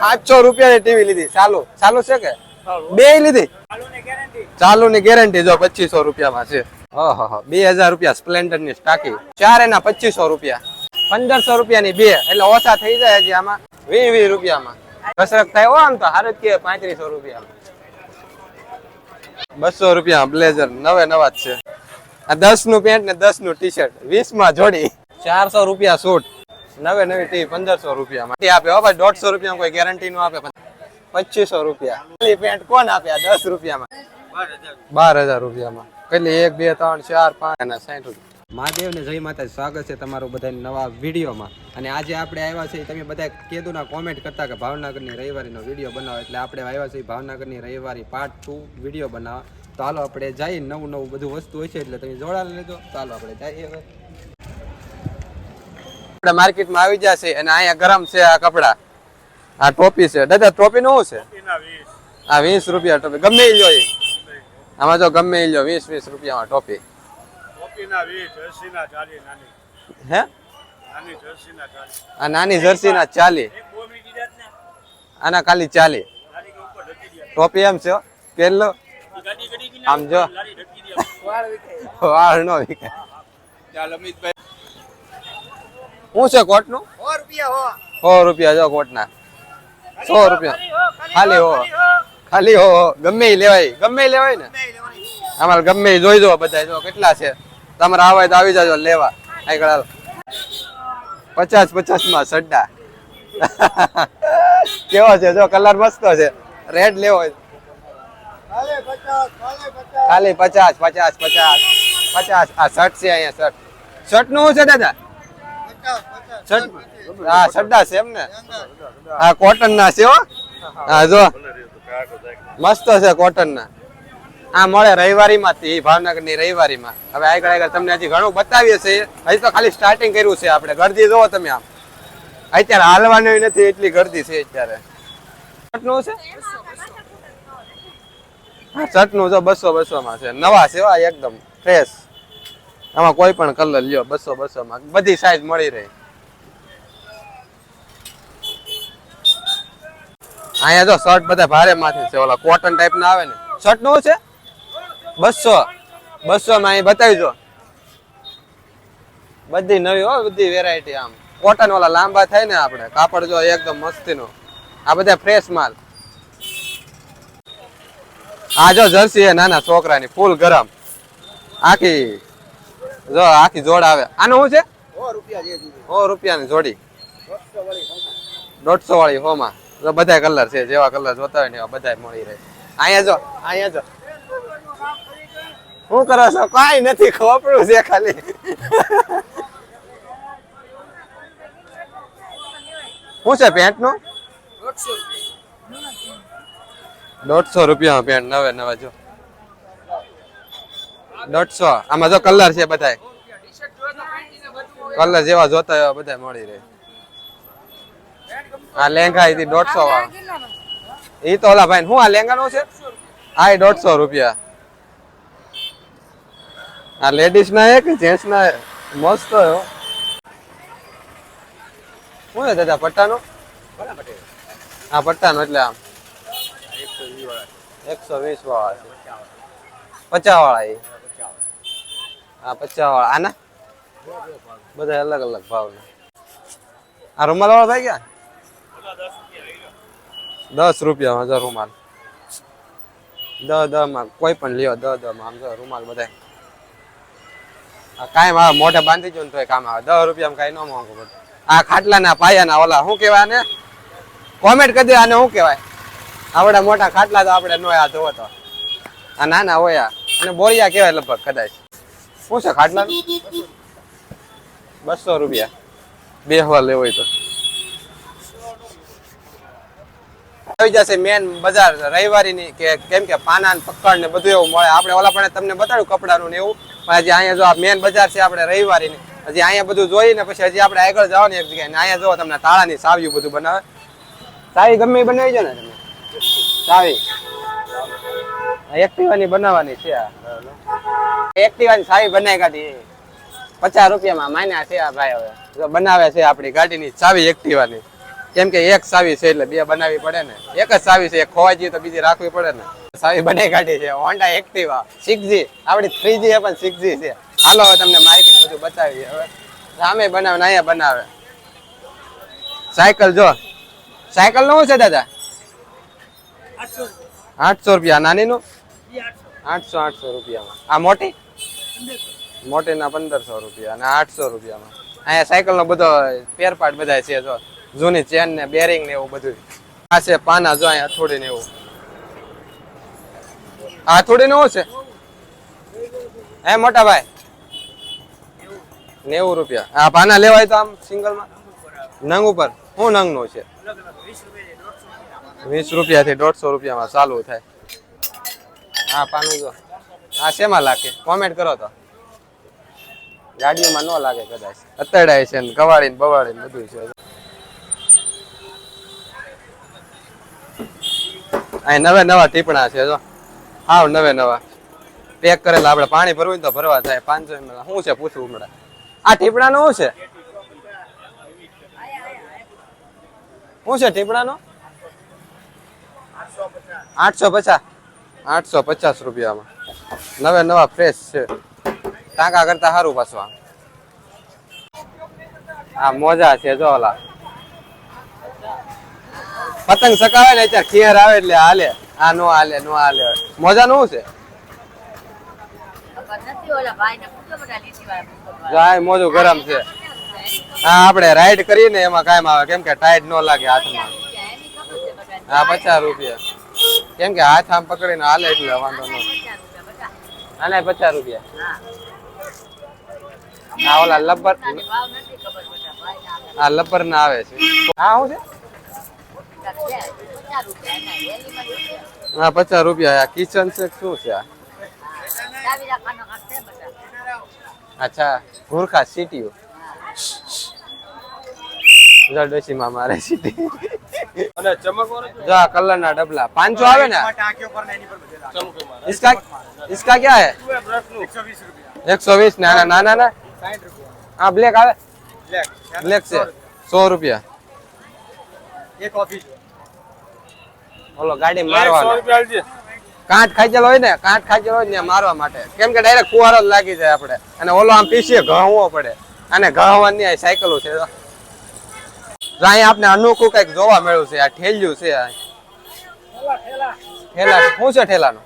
સાતસો રૂપિયાની ટીવી લીધી. ચાલુ ચાલુ છે કે? બે લીધી. ચાલુ ની ગેરંટી જો પચીસો રૂપિયામાં છે. બે હજાર રૂપિયા સ્પ્લેન્ડરની ટાંકી. ચાર એના પચીસો રૂપિયા. પંદરસો રૂપિયાની બે. એટલે ઓછા થઈ જાય હજી આમાં. વીસ વીસ રૂપિયામાં. કસરત થાય આમ તો હારું જ કે પાંત્રીસો રૂપિયામાં. બસો રૂપિયા બ્લેઝર નવે નવા જ છે. આ દસનું પેન્ટ ને દસનું ટી શર્ટ વીસમાં જોડી. ચારસો રૂપિયા સૂટ. નવે નવી ટી પંદરસો રૂપિયામાં ટી આપે ભાઈ, દોઢસો રૂપિયા કોઈ ગેરંટી નું આપે પચીસો રૂપિયા. ખાલી પેન્ટ કોણ આપે દસ રૂપિયામાં? બાર હજાર રૂપિયામાં. કેટલી? એક, બે, ત્રણ, ચાર, પાંચ અને સાઠ રૂપિયા. મહાદેવ ને જય માતા સ્વાગત છે તમારું બધા નવા વિડીયોમાં અને આજે આપણે આવ્યા છે તમે બધા કીધું ના કોમેન્ટ કરતા કે ભાવનગરની રવિવારીનો વીડિયો બનાવો. એટલે આપણે આવ્યા છે ભાવનગરની રવિવારી પાર્ટ ટુ વીડિયો બનાવવા. તો હાલો આપણે જઈએ, નવું નવું બધું વસ્તુ હોય છે, એટલે તમે જોડાણ લેજો ચાલો આપણે જઈએ આપણે માર્કેટમાં આવી જશે અને અહીંયા ગરમ છે આ કપડા. આ ટોપી છે. દાદા ટોપી નું શું છે? આ વીસ રૂપિયા ટોપી. ગમે ઈ લ્યો આમાં જો ગમે ઈ લ્યો વીસ વીસ રૂપિયામાં ટોપી. હે? આ નાની જર્સી ના ચાલી આના ખાલી ચાલી ટોપી એમ છે હો. આમ જો. વાળ નો વિકાય શું છે કોટનું સો રૂપિયા જો કોટ ના સો રૂપિયા. ખાલી હો. ખાલી હો. ગમે લેવાય. ગમે લેવાય ને? અમારે ગમે જોઈ દો બધા જો કેટલા છે? તમારે આવે તો આવી જાજો લેવા. આગળ પચાસ પચાસમાં સડ્ડા. કેવો છે? જો કલર મસ્ત છે. રેડ લેવો ખાલી પચાસ પચાસ. પચાસ પચાસ આ શર્ટ છે અહીંયા શર્ટ. શર્ટનું શું છે દાદા? હા સડ્ડા છે એમ ને હા કોટન ના છે હા. જો. મસ્ત છે કોટન ના આ મળે રવિવારી માંથી ભાવનગરની રવિવારી માં હવે આગળ આગળ તમને હજી ઘણું બતાવીએ છીએ. હજી તો ખાલી સ્ટાર્ટિંગ કર્યું છે આપણે. ગરદી જોવો તમે આમ. અત્યારે હાલવાની નથી એટલી ગરદી છે અત્યારે. ચટનું છે? શર્ટનું જો બસો બસો માં છે. નવા છે એકદમ ફ્રેશ આમાં કોઈ પણ કલર લ્યો બસો બસો માં. બધી સાઈઝ મળી રહી. અહીંયા જો શર્ટ બધા ભારે માંથી છે ઓલા કોટન ટાઈપ ના આવે ને. શર્ટનું છે? બસો. બસો માં અહીં બતાવી જો બધી નવી હો બધી વેરાયટી આમ. કોટન વાળા લાંબા થાય ને આપણે. કાપડ જો એકદમ મસ્તી નું આ બધા ફ્રેશ માલ. આ જો જર્સી નાના છોકરાની ફૂલ ગરમ. આખી જો આખી જોડ આવે. આનું શું છે? સો રૂપિયાની જોડી. દોઢસો વાળી હોમાં. જો બધા કલર છે. જેવા કલર જોતા હોય ને એવા બધા મળી રહે. અહીંયા જો અહીંયા જો. શું કરો છો? કાંઈ નથી. ખોપડું છે ખાલી. શું છે પેન્ટનું દોઢસો રૂપિયા પેન્ટ નવે નવે જો. દોઢસો. આમાં જો કલર છે બધા કલર જેવા જોતા એવા બધા મળી રહે. આ લેંગા એ દોઢસો એ તો ઓલા ભાઈ હું આ લેંગા નો છે? આ દોઢસો રૂપિયા. આ લેડીઝ ના હે જેન્ટ્સ ના હે? મસ્ત હો. શું છે દાદા, પટ્ટાનો? હા પટ્ટાનો એટલે આમ. એકસો વીસ વાળા પચાસ વાળા એ હા પચાસ વાળા આના? બધા અલગ અલગ ભાવના. આ રૂમાલ વાળા ભાઈ ગયા? દસ રૂપિયામાં જો રૂમાલ. દ દ માં કોઈ પણ લ્યો, દ દ માં જો રૂમાલ બધા કાંઈ આવે મોઢે બાંધી જો ને તોય કામ આવે. દસ રૂપિયામાં કાંઈ ન મોંઘું બધું. આ ખાટલાના પાયાના ઓલા, શું કહેવાય ને કોમેન્ટ કરી દે આને શું કહેવાય? આવડા મોટા ખાટલા તો આપણે નો આ ધોવો તો. આ નાના હોય આ. અને બોરિયા કહેવાય લગભગ કદાચ. શું છે, ખાટલા? બસો રૂપિયા. બે હવા લેવો હોય તો. આવી જશે મેન બજાર રવિવારીની કે કેમ કે પાના ને પક્કડ ને બધું એવું મળે. આપણે ઓલા પણ તમને બતાવ્યું કપડાનું ને એવું. પણ હજી અહીંયા જો આ મેન બજાર છે આપણે રવિવારીની. હજી અહીંયા બધું જોઈને પછી હજી આપણે આગળ જવાની એક જગ્યાએ. અહીંયા જો તમને તાળાની સાવ્યું બધું બનાવે. સાવી ગમે બનાવી છે ને તમે. સાવી. એક્ટિવાની બનાવવાની છે એક્ટિવાની સાવી બનાવી કાઢી પચાસ રૂપિયામાં માન્યા છે આ ભાઈ હવે. જો બનાવે છે આપણી ગાડીની ચાવી એક્ટિવાની કેમ કે એક સાવી છે એટલે બે બનાવવી પડે ને. એક જ સાવી છે એક ખોવાઈ જઈએ તો બીજી રાખવી પડે ને. સાવી બને કાઢી છે. હોન્ડા એક્ટિવા સિક્સજી આપણી થ્રીજી પણ સિક્સજી છે. હાલો હવે તમને માઇકિંગ બધું બતાવીએ હવે. સામે બનાવે ને અહીંયા બનાવે. સાયકલ જો. સાયકલનું શું છે દાદા? આઠસો રૂપિયા. નાની નું આઠસો આઠસો રૂપિયામાં. આ મોટી? મોટી ના પંદરસો રૂપિયા અને આઠસો રૂપિયામાં. અહીંયા સાયકલ નો બધો પેરપાટ બધા છે, જો. જૂની ચેન ને બેરિંગ ને એવું બધું આ છે પાના, જો અહીંયા થોડી ને એવું. આ થોડી નું શું છે? હે, મોટા ભાઈ? નેવું રૂપિયા. આ પાના લેવાય તો આમ સિંગલમાં નંગ ઉપર. શું નંગ નો છે? વીસ રૂપિયા થી દોઢસો રૂપિયામાં ચાલુ થાય. હા, પાનું જો. આ શેમાં લાગે? કોમેન્ટ કરો તો. ગાડીઓમાં ન લાગે કદાચ. અત્તડાય છે ને કવાડી ને બવાડી ને બધું છે. અહીં નવે નવા ટીપણા છે, જો. હાવ નવે નવા. પેક કરેલા આપણે પાણી ભરવું ને તો ભરવા થાય પાંચસો એમ. શું છે પૂછવું હમણાં? આ ટીપણાનું શું છે? શું છે ટીપણાનો? આઠસો પચાસ. આઠસો પચાસ રૂપિયામાં. નવે નવા ફ્રેશ છે. ટાંકા કરતા સારું પાછું આ મોજા છે જો ઓલા. પતંગ સકાવે ને અત્યારે ખેર આવે એટલે હાલે. આ નો હાલે નો હાલે. મોજા નું છે? મોજું ગરમ છે. હા આપણે રાઈડ કરીને એમાં કાયમ આવે. કેમ કે ટાઈટ ન લાગે હાથમાં. હા પચાસ રૂપિયા. કેમ કે હાથ આમ પકડીને હાલે એટલે વાંધો ન આને પચાસ રૂપિયા હા. ઓલા લબ્બર. આ લબ્બર ના આવે છે હા શું છે. હા પચાસ રૂપિયા, આ કિચન છે શું છે આ. અચ્છા ગુરખા સીટીઓ જડોશીમાં મારે સીટી જો આ કલર ના ડબલા પાંચસો આવે ને इसका इसका क्या है एक सौ बीस नाना नाना ना हाँ ब्लैक આવે બ્લેક છે સો રૂપિયા ઓલો ગાડી મારવાનો કાંઠ ખાચેલો હોય ને કાંઠ ખાચેલો હોય ને મારવા માટે કેમ કે ડાયરેક્ટ ફુવારો જ લાગી જાય આપણે અને ઓલો આમ પીસીએ ઘાવવો પડે અને ઘાવવાની આ સાયકલો છે અહીંયા આપણે અનોખું કંઈક જોવા મળ્યું છે આ ઠેલ્યું છે આ. ઠેલા શું છે ઠેલાનું?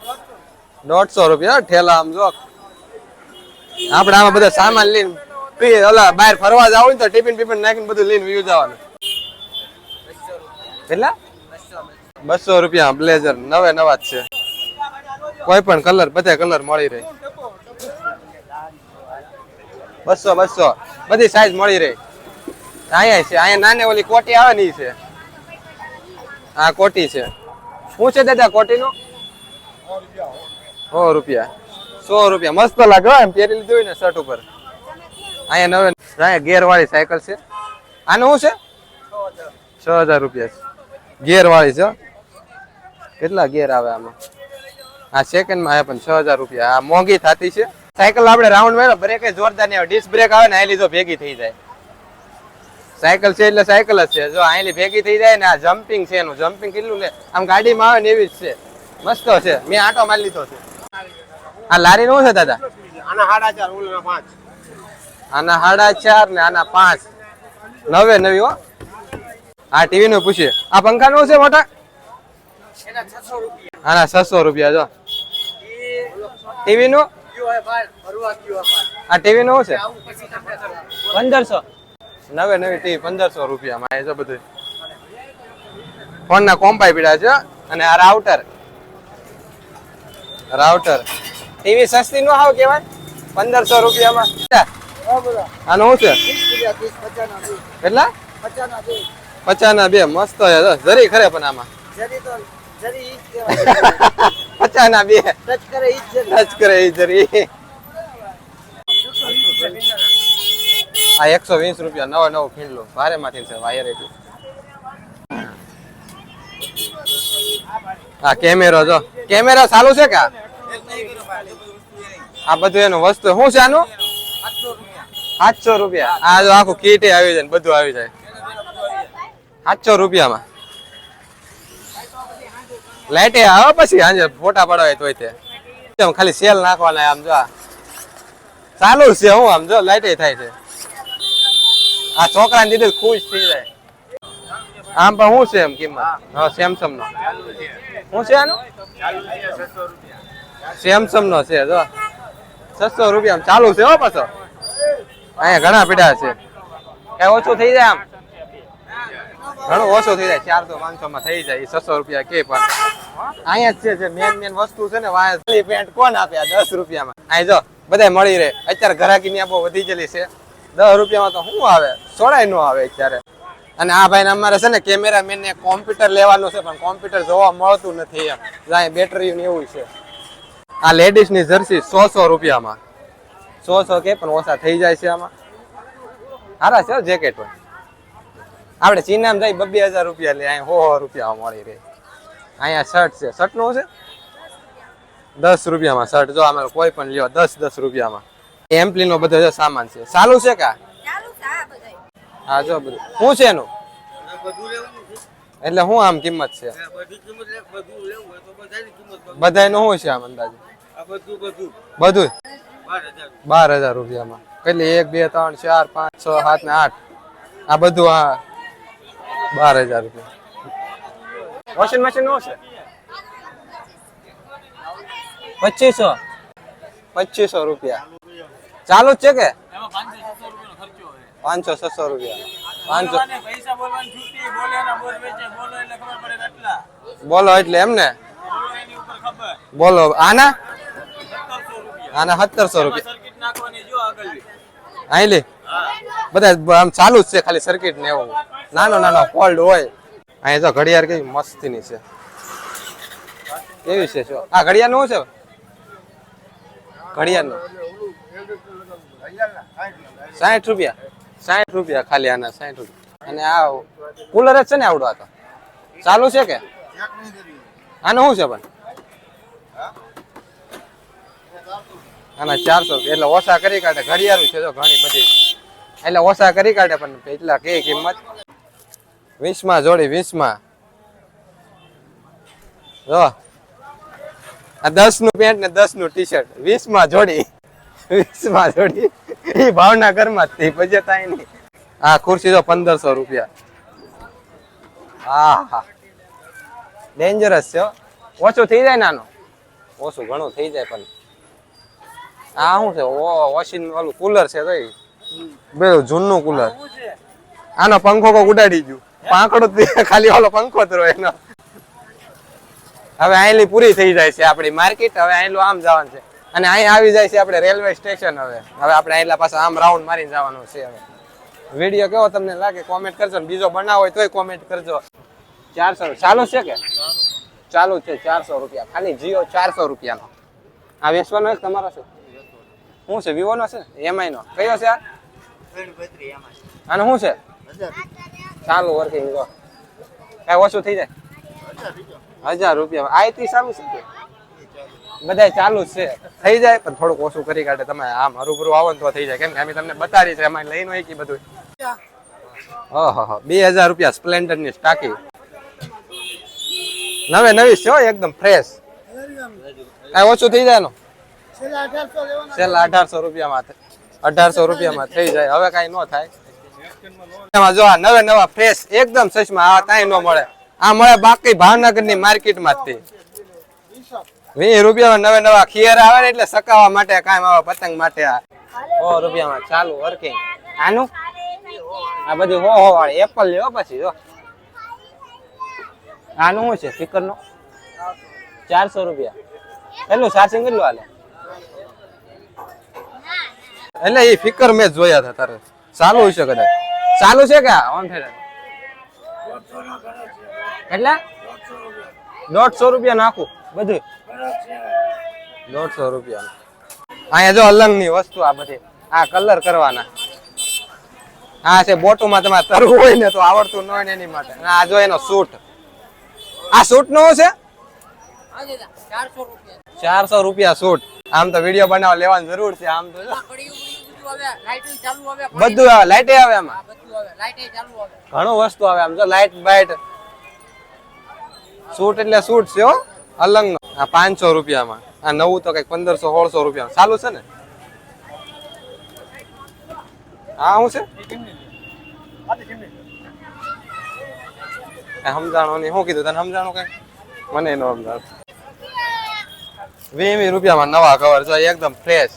દોઢસો રૂપિયા ઠેલા આમ જો. આપણે આમાં બધા સામાન લઈને ઓલા બહાર ફરવા જાવ ને તો ટિફિન ટિફિન નાખીને બધું લઈને વ્યૂ જવાનું. કેટલા? બસો રૂપિયા બ્લેઝર. નવે નવા જ છે. કોઈ પણ કલર બધા કલર મળી રહે. બસો બસો. બધી સાઈઝ મળી રહી. અહીંયા છે, અહીંયા નાની ઓલી કોટી આવે ને છે. આ કોટી છે. શું છે દાદા કોટીનું? સો રૂપિયા. સો રૂપિયા. મસ્ત લાગે એમ પહેરી લીધું હોય ને શર્ટ ઉપર. અહીંયા નવે અહીંયા ગેર વાળી સાયકલ છે. આનું શું છે? છ હજાર રૂપિયા છે. ગેર વાળી છે કેટલા ગેર આવે આમાં? હા સેકન્ડમાં આવે પણ છ હજાર રૂપિયા. આ મોંઘી થતી છે. સાયકલ આપણે રાઉન્ડ મેળો બ્રેક જોરદાર નહીં આવે ડિસ્ક બ્રેક આવે ને આ લીધો ભેગી થઈ જાય. સાયકલ છે એટલે સાયકલ જ છે. જો આયલી ભેગી થઈ જાય ને આ જમ્પિંગ છે એનું. જમ્પિંગ કેટલું ને આમ ગાડીમાં આવે ને એવી જ છે. મસ્ત છે. મેં આટો મારી લીધો છે. આ લારી નું છે દાદા? આના સાડા ચાર ઓલા પાંચ. આના સાડા ચાર ને આના પાંચ. નવે નવી હો. આ ટીવી નું પૂછીએ. આ પંખા નું છે મોટા? એના છસો રૂપિયા. આના છસો રૂપિયા જો. ટીવી નું? આ ટીવી નું છે. પંદરસો. નવે નવી ટી પંદરસો રૂપિયામાં એ જો બધું ફોનના કોમ્પાઈ પીડા છે અને આ રાઉટર. રાઉટર. ટીવી સસ્તી નો આવ કેવાય પંદરસો રૂપિયામાં. આનું શું છે? કેટલા? પચાના બે મસ્ત જરી ખરે પણ આમાં. જરી તો જરી ઈ જ કહેવાય. પચાસ ના બે ટચ કરે ઈ જરી ટચ કરે એ જરી આ એકસો વીસ રૂપિયા નવો નવો ખીંડલું ભારે માંથી છે વાયર એટલું આ કેમેરો જો. કેમેરા ચાલુ છે કે આ? બધું એનું વસ્તુ. શું છે આનું? સાતસો રૂપિયા. આ જો આખું કીટ આવી જાય બધું આવી જાય. સાતસો રૂપિયામાં. લાઈટે આવે પછી સાંજે ફોટા પડાવે તોય તે. ખાલી સેલ નાખવાના આમ જો ચાલુ છે હું આમ જો લાઈટે થાય છે. આ છોકરાને દીધે ખુશ થઈ જાય. આમ પણ શું છે એમ કિંમત? હા. સેમસંગ નો શું છે. આનું? સેમસંગ નો છે જો. છસો રૂપિયા ચાલુ છે હો પાછો. અહીંયા ઘણા પીડા છે. કઈ ઓછું થઈ જાય આમ? ઘણું ઓછું થઈ જાય. ચારસો પાંચસો માં થઈ જાય. છસો રૂપિયા કે પણ. અહીંયા જ છે મેન મેન વસ્તુ છે ને વાંસ. પેન્ટ કોણ આપ્યા દસ રૂપિયામાં? અહીં જો બધા મળી રહે. અત્યારે ઘરાકી ની બહુ વધી ગયેલી છે. દસ રૂપિયામાં તો શું આવે? સોળાય નો આવે અત્યારે અને આ ભાઈ અમારે છે ને કેમેરામેન ને કોમ્પ્યુટર લેવાનું છે, પણ કોમ્પ્યુટર જોવા મળતું નથી એમ. જાય બેટરી ને એવું છે. આ લેડીઝની જર્સી સો સો રૂપિયામાં. સો સો કે, પણ ઓછા થઈ જાય છે આમાં. સારા છે જેકેટ હોય આપણે ચીનામાં જાય બબ્બે હજાર રૂપિયા લે અહીંયા હો રૂપિયા મળી રહે. અહીંયા શર્ટ છે. શર્ટનું છે? દસ રૂપિયામાં શર્ટ. જો અમારે કોઈ પણ લ્યો, દસ દસ રૂપિયામાં. એમ્પલી નો બધો સામાન છે. કા? ચાલુ છે બધાય. હા જો બધું. શું છે એનું? એટલે શું આમ કિંમત છે? બધા નું શું છે આમ અંદાજે? બધું બાર હજાર રૂપિયામાં. કેટલી? એક બે ત્રણ ચાર પાંચ છ સાત ને આઠ. આ બધું આ બાર હજાર રૂપિયા. વોશિંગ મશીનનું છે? પચીસો. પચીસો રૂપિયા. ચાલુ જ છે કે? પાંચસો છસો રૂપિયા. પાંચસો બોલે એટલે આટલા બોલો એમ ને આના? આના સત્તરસો રૂપિયા. અહીં લે. બધા આમ ચાલુ જ છે ખાલી સર્કિટ ને એવું. નાનો નાનો ફોલ્ડ હોય. અહીં તો ઘડિયાળ કેવી મસ્તીની છે. કેવી છે આ ઘડિયાળનું છે? ઘડિયાળનું સાઠ રૂપિયા. સાઠ રૂપિયા ખાલી આના સાઠ રૂપિયા. અને આ કુલર જ છે ને આવડો તો. ચાલુ છે કે? આનું શું છે પણ? આના ચારસો એટલે ઓછા કરી કાઢે. ઘડિયાળું છે તો ઘણી બધી. એટલે ઓછા કરી કાઢે પણ એટલા કે કિંમત? વીસમાં જોડી, વીસમાં. જો. આ દસનું પેન્ટ ને દસનું ટી શર્ટ વીસમાં જોડી. વીસ જોડી એ ભાવના ઘરમાં જ પછી થાય નહીં. આ ખુરશી તો પંદરસો રૂપિયા. હા હા. ડેન્જરસ છે ઓછું થઈ જાય નાનો. ઓછું ઘણું થઈ જાય પણ. આ શું છે? વોશિંગ વાળું કુલર છે કઈ બે જૂનું કુલર. આનો પંખો કોક ઉડાડી ગયું. પાંકડો જ ખાલી ઓલો પંખો જ એનો. હવે અહીંલી પૂરી થઈ જાય છે આપણી માર્કેટ. હવે અહીંલું આમ જવાનું છે. અને અહીં આવી જાય છે આપણે રેલવે સ્ટેશન હવે. હવે આપણે અહીંલા પાસે આમ રાઉન્ડ મારી જવાનું છે હવે. વીડિયો કેવો તમને લાગે? કોમેન્ટ કરજો ને બીજો બનાવો હોય તોય કોમેન્ટ કરજો. ચારસો ચાલુ છે કે? ચાલુ છે, ચારસો રૂપિયા. ખાલી જીઓ ચારસો રૂપિયાનો. આ વેચવાનો એક તમારો છે? શું છે? વિવો નો છે? એમઆઈ નો કયો છે આ? આનો શું છે? ચાલુ વર્કિંગ જો કઈ ઓછું થઈ જાય? હજાર રૂપિયા. આઈટી સારું છે બધા ચાલુ જ છે. થઈ જાય, પણ થોડુંક ઓછું કરી કાઢે. તમે આમ હરુભરું આવો ને તો થઈ જાય. કેમ કે અમે તમને બતાડી છે એમાં લઈને હોય કે બધું ઓહો બે હજાર રૂપિયા સ્પ્લેન્ડરની ટાંકી નવે નવી છે એકદમ ફ્રેશ. કઈ ઓછું થઈ જાય છેલ્લા અઢારસો રૂપિયામાં અઢારસો રૂપિયામાં થઈ જાય. હવે કઈ ન થાય. જો આ નવે નવા ફ્રેશ, એકદમ સચમાં આ કઈ ન મળે. આ મળે બાકી ભાવનગરની માર્કેટમાંથી વીસ રૂપિયામાં નવે નવા ખિયર આવે ને એટલે સકાવવા માટે કાંઈ આવે પતંગ માટે આ. સો રૂપિયામાં ચાલુ વર્કિંગ આનું? આ બધું હો હો વાળી. એપલ લ્યો પછી જો. આનું શું છે? સ્પીકર નો? ચારસો રૂપિયા. કેટલું ચાર્જિંગ કેટલું હાલે? એટલે એ ફિકર મેં જોયા હતા તારે. ચાલુ હશે કદાચ. ચાલુ છે કે ઓન થઈ એટલે દોઢસો રૂપિયા નાખું. બધું. દોઢસો રૂપિયા. અહીંયા જો અલંગની વસ્તુ આ બધી, આ કલર કરવાના. હા છે બોટુમાં તમારે તરવું હોય ને તો આવડતું ન હોય એની માટે. આ જો એનો સૂટ. આ સૂટ નો છે? ચારસો રૂપિયા સૂટ. આમ તો વીડિયો બનાવવા લેવાની જરૂર છે આમ તો બધું આવે, લાઈટે આવે આમાં. ઘણું વસ્તુ આવે આમ જો, લાઈટ બાઈટ. સૂટ એટલે સૂટ છે હો અલંગ આ પાંચસો રૂપિયામાં. આ નવું તો કંઈક પંદરસો, સોળસો રૂપિયા. ચાલુ છે ને? હા શું છે? સમજાણો નહીં શું કીધું તને? સમજાણો કઈ? મને નો સમજાણ વીસ રૂપિયામાં નવા કવર છે, એકદમ ફ્રેશ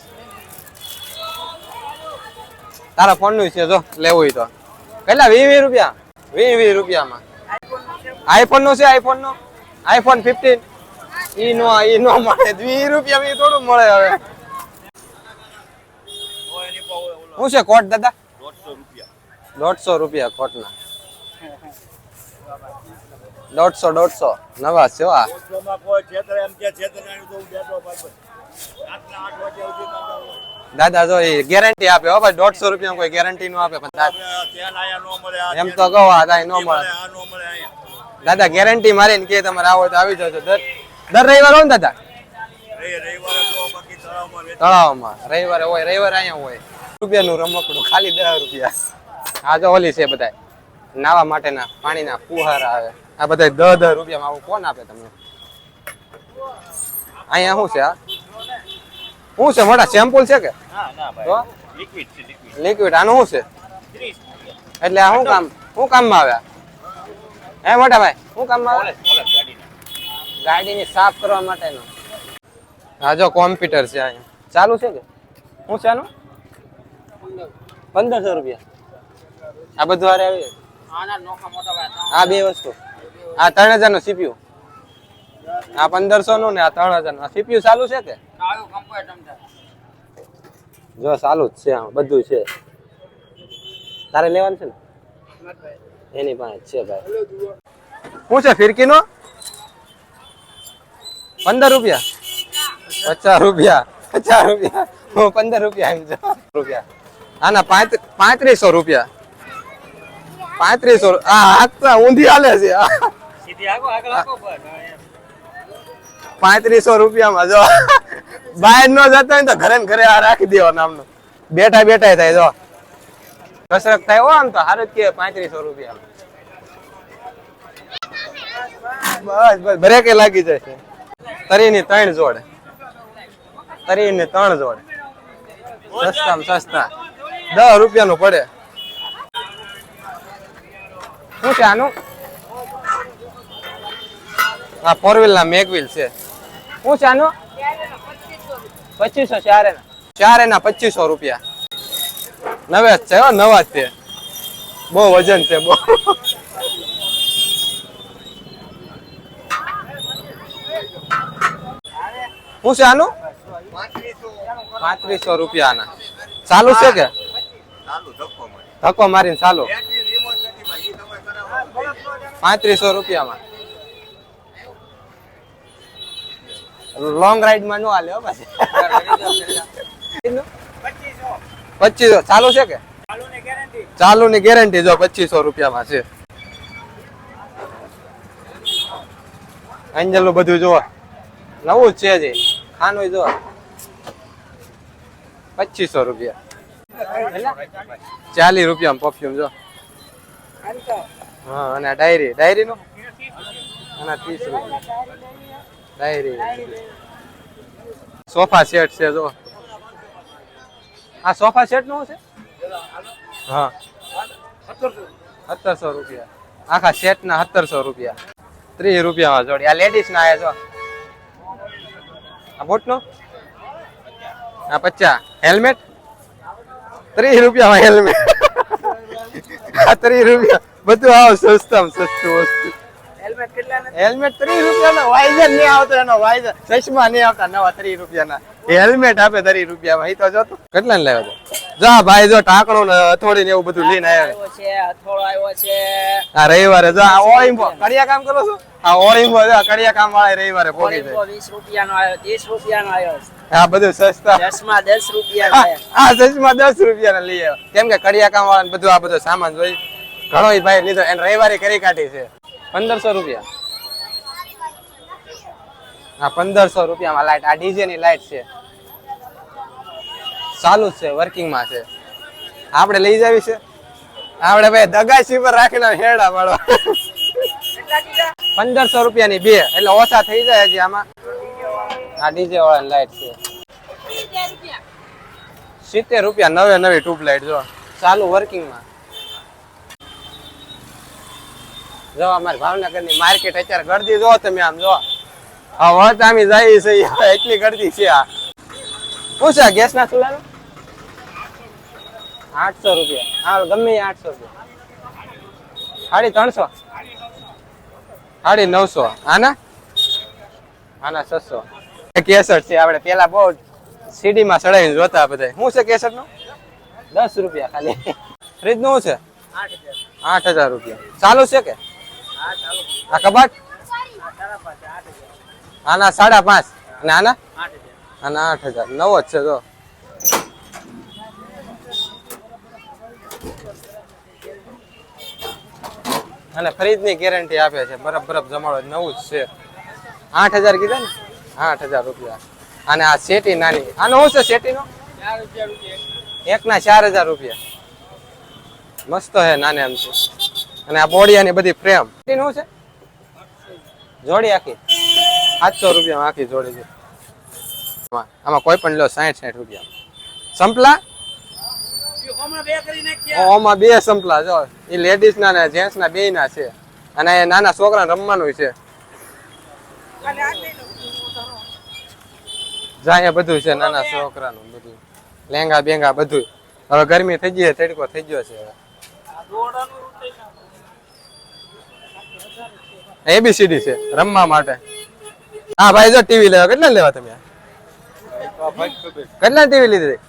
તારા ફોનનું છે, જો, લેવું તો. કેટલા? વીસ રૂપિયા? વીસ રૂપિયામાં. આઈફોન નો છે આઈફોન નો? આઈફોન ફિફ્ટીન ઈ નો ઈ નો મળે. વીસ રૂપિયા બી થોડું મળે હવે. શું છે કોટ દાદા? 150 રૂપિયા કોટના 150 150 નવા છે આ. દાદા, જો એ ગેરંટી આપે હો ભાઈ. દોઢસો રૂપિયા કોઈ ગેરંટી નો આપે એમ તો કહો, આ નો મળે. દાદા ગેરંટી મારીને કે તમારે આવો તો આવી જજો. દર દર રવિવાર હોય ને દાદા? તળાવમાં રવિવારે હોય રવિવારે અહીંયા હોય. રૂપિયાનું રમકડું ખાલી દસ રૂપિયા. આ જો ઓલી છે બધા નાવા માટેના પાણીના ફુહારા આવે. આ બધા દસ દસ રૂપિયામાં આવું કોણ આપે તમને? અહીંયા શું છે આ? શું છે? મોટા સેમ્પલ છે કે. લિક્વિડ આનું શું છે? એટલે આ શું કામ? શું કામમાં આવ્યા હે મોટા ભાઈ શું કામમાં આવે? ગાડીના. સાફ કરવા માટેનો. હા જો કોમ્પ્યુટર છે અહીંયા ચાલુ છે કે? શું છે આનું પંદરસો રૂપિયા. આ બધું હારે આવી આ બે વસ્તુ. આ ત્રણ હજારનું સીપીયુ. આ પંદરસો નું ને આ ત્રણ હજારનું સીપીયુ ચાલુ છે કે? જો ચાલુ જ છે બધું છે. તારે લેવાનું છે ને? એની પાસે છે ભાઈ. શું છે ફિરકી નો પંદર રૂપિયા પચાસ રૂપિયા પચાસ રૂપિયા હું પંદર રૂપિયા એમ રૂપિયા આના પાંચ પાંત્રીસો રૂપિયા પાંત્રીસો આ હાથ તો ઊંધી હાલે છે. હા. પાંત્રીસો રૂપિયામાં જો બહાર ન જતા હોય ને તો ઘરે ને ઘરે આ રાખી દેવા નામનું બેઠા બેઠા થાય જો કસરત થાય હો આમ તો હારું જ કે પાંત્રીસો રૂપિયા બસ બસ બ્રેકે લાગી જશે તરીની ત્રણ જોડ. તરીની ત્રણ જોડ. સસ્તામાં સસ્તા. દસ રૂપિયાનું પડે. શું છે આનું? આ ફોર વ્હીલ ના મેક છે. શું છે આનું? પચીસો ચારે એના ચારે ના પચીસો રૂપિયા. નવે છે નવા જ છે. બહુ વજન છે, બહુ. શું છે આનું? પાંત્રીસો રૂપિયાના. ચાલુ છે કે? ધક્કો મારીને ચાલુ. પાંત્રીસો રૂપિયામાં. લોંગ રાઈડમાં નો હાલે પાછી. પચીસો. ચાલુ છે કે? ચાલુની ચાલુ ની ગેરંટી જો પચીસો રૂપિયામાં છે. એન્જલ બધું જો નવું જ છે જે ખાનું જો. પચીસો રૂપિયા. ચાલીસ રૂપિયામાં પરફ્યુમ જો. હા અને ડાયરી ડાયરી નું? અને ત્રીસ રૂપિયા ડાયરી સોફા સેટ છે જો. આ સોફા સેટનું છે? હા. સત્તરસો રૂપિયા. આખા સેટ ના સત્તરસો રૂપિયા. ત્રીસ રૂપિયામાં જોડી. આ લેડીઝ ના આયા જો. આ બોટનો? આ પચાસ હેલ્મેટ? ત્રીસ રૂપિયામાં હેલ્મેટ. આ ત્રીસ રૂપિયા. બધું આવ સસ્તામાં સસ્તું વસ્તુ. હેલ્મેટ ત્રીસ રૂપિયાનો. વાઇઝર નહીં આવતો એનો વાઇઝર ચશ્મા નહીં આવતા નવા ત્રીસ રૂપિયાના. હેલ્મેટ આપે ત્રીસ રૂપિયામાં. એ તો જોતો. કેટલા લેવા છે જા ભાઈ જો ટાંકણું ને અથોડી ને એવું બધું લઈને આવ્યો છે અથોડો આવ્યો છે. આ રવિવારે જો આ ઓળીંબો કડિયા કામ કરો છો? આ ઓળીંબો જો કડિયા કામ વાળા રવિવારે પોકી ઓરિંગો વીસ રૂપિયાનો આવ્યો ત્રીસ રૂપિયાનો આવ્યો આ બધું સસ્તા. દસમાં દસ રૂપિયા આ ચશ્મા દસ રૂપિયાના લઈ આવ્યો. કેમ કે કડિયા કામ વાળા બધું આ બધો સામાન જોઈ ઘણો ભાઈ લીધો. એને રવિવારે કરી કાઢી છે. પંદરસો રૂપિયા. હા પંદરસો રૂપિયામાં લાઈટ આ ડીજે ની લાઈટ છે. ચાલુ જ છે વર્કિંગમાં છે. આપણે લઈ જાવી છે? આપણે ભાઈ દગાસી પર રાખીને હેડા વાળો. પંદરસો રૂપિયાની બે, એટલે ઓછા થઈ જાય હજી આમાં. આ ડીજે વાળાની લાઈટ છે. સિત્તેર રૂપિયા નવે નવી ટ્યુબલાઇટ જો, ચાલુ વર્કિંગમાં જો, અમારી ભાવનગરની માર્કેટ અત્યારે ગરદી જો તમે આમ જો. હા વત આમી જાય છે એટલી ગરદી છે આ. પૂછા છે ગેસ ના ચૂલાનો? આઠસો રૂપિયા. હા ગમે આઠસો રૂપિયા. સાડી ત્રણસો. સાડી નવસો. આના? આના છસો. કેસર છે આપણે પેલા બહુ સીડીમાં ચડાવીને જોતા બધા શું છે કેસરનું દસ રૂપિયા ખાલી. ફ્રીજનું છે? આઠ હજાર. રૂપિયા. ચાલુ છે કે? આ કબાટ? આના સાડા પાંચ. અને આના? આના આઠ હજાર. નવો જ છે જો. અને ફ્રીજની ગેરંટી આપે છે. બરફ બરફ જમાડો નવું જ છે. આઠ હજાર કીધા ને? આઠ હજાર રૂપિયા. અને આ શેટી નાની. આનો શું છે સેટીનો? એક ના ચાર હજાર રૂપિયા. મસ્ત હે નાને આમ છે અને આ બોડિયાની બધી ફ્રેમ. શું છે? જોડી આખી. સાતસો રૂપિયા આખી જોડી છે. આમાં કોઈ પણ લો સાઠ સાઠ રૂપિયા. સંપલા? ઓમાં બે સંપલા જો એ લેડીઝ ના ને જેન્ટ્સ ના બે ના છે. અને એ નાના છોકરા રમવાનું છે. જાય બધું છે નાના છોકરાનું બધું. લેંગા બેંગા બધું. હવે ગરમી થઈ ગઈ તડકો થઈ ગયો છે હવે. એબીસીડી છે રમવા માટે. હા ભાઈ જો ટીવી લેવા કેટલા લેવા તમે? કેટલા ટીવી લીધી?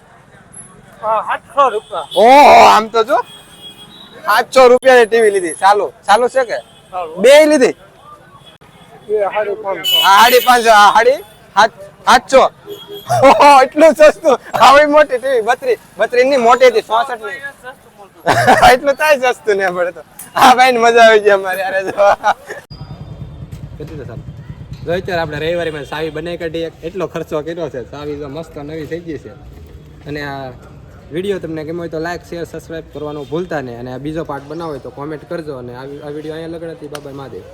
ઓહો આમ તો જો. સાતસો રૂપિયાની ટીવી લીધી. ચાલુ ચાલુ છે કે? બે લીધી? હાડી પાંચસો. હાડી સાડી સાતસો. એટલું સસ્તું. આવી મોટી ટીવી બત્રી બત્રી ની મોટી હતી. ચોસઠની એટલું થાય સસ્તું ને પડે તો. હા ભાઈ ને મજા આવી ગઈ અમારે અરે જો. કેટલું સાહેબ જો અત્યારે આપણે રવિવારીમાં સાવી બનાવી કાઢી એટલો ખર્ચો કર્યો છે? સાવી તો મસ્ત નવી થઈ ગઈ છે. અને આ વીડિયો તમને ગમ્યો હોય તો લાઈક શેર સબસ્ક્રાઈબ કરવાનું ભૂલતા નહીં. અને બીજો પાર્ટ બનાવો તો કોમેન્ટ કરજો. અને આ વીડિયો અહીંયા લગડાતી. બાબા મહાદેવ.